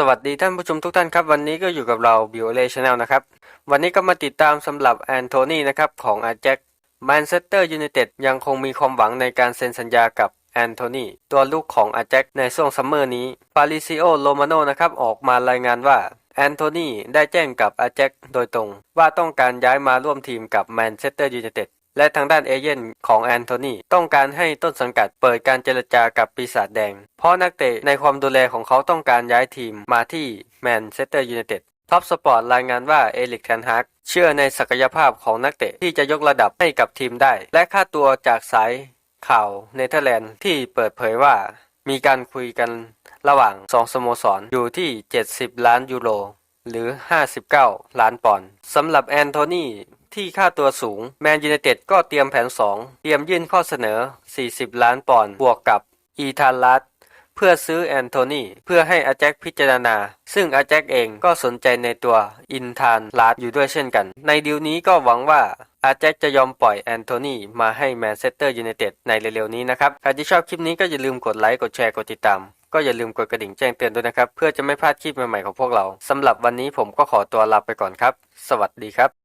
สวัสดีท่านผู้ชมทุกท่านครับ วันนี้ก็อยู่กับเราบิวเล่ชาแนลนะครับ วันนี้ก็มาติดตามสำหรับแอนโทนีนะครับของอาแจ็คแมนเชสเตอร์ยูไนเต็ดยังคงมีความหวังในการเซ็นสัญญากับแอนโทนีตัวลูกของอาแจ็คในช่วงซัมเมอร์นี้ฟาริซิโอโรมาโนนะครับออกมารายงานว่าแอนโทนีได้แจ้งกับอาแจ็คโดยตรง ว่าต้องการย้ายมาร่วมทีมกับแมนเชสเตอร์ยูไนเต็ด และทางด้านเอเย่นของแอนโทนีต้องการให้ต้นสังกัดเปิดการเจรจากับปีศาจแดง เพราะนักเตะในความดูแลของเขาต้องการย้ายทีมมาที่แมนเชสเตอร์ยูไนเต็ดท็อปสปอร์ตรายงานว่าเอลิกแทนฮากเชื่อในศักยภาพของนักเตะที่จะยกระดับให้กับทีมได้ และค่าตัวจากสายข่าวเนเธอร์แลนด์ที่เปิดเผยว่า มีการคุยกันระหว่างสองสโมสรอยู่ที่ 70 ล้านยูโรหรือ 59 ล้านปอนด์สำหรับแอนโทนี ที่ค่าตัวสูง แมนยูไนเต็ดก็เตรียมแผน 2 เตรียมยื่นข้อเสนอ 40 ล้านปอนด์บวกกับอีธานลัสเพื่อซื้อแอนโทนีเพื่อให้อาแจ็คพิจารณา ซึ่งอาแจ็คเองก็สนใจในตัวอินทานลัสอยู่ด้วยเช่นกัน ในดีลนี้ก็หวังว่าอาแจ็คจะยอมปล่อยแอนโทนีมาให้แมนเชสเตอร์ยูไนเต็ดในเร็วๆนี้นะครับใครที่ชอบคลิปนี้ก็อย่าลืมกดไลค์กดแชร์กดติดตามก็อย่าลืมกดกระดิ่งแจ้งเตือนด้วยนะครับ เพื่อจะไม่พลาดคลิปใหม่ๆของพวกเราสำหรับวันนี้ผมก็ขอตัวลาไปก่อนครับ สวัสดีครับ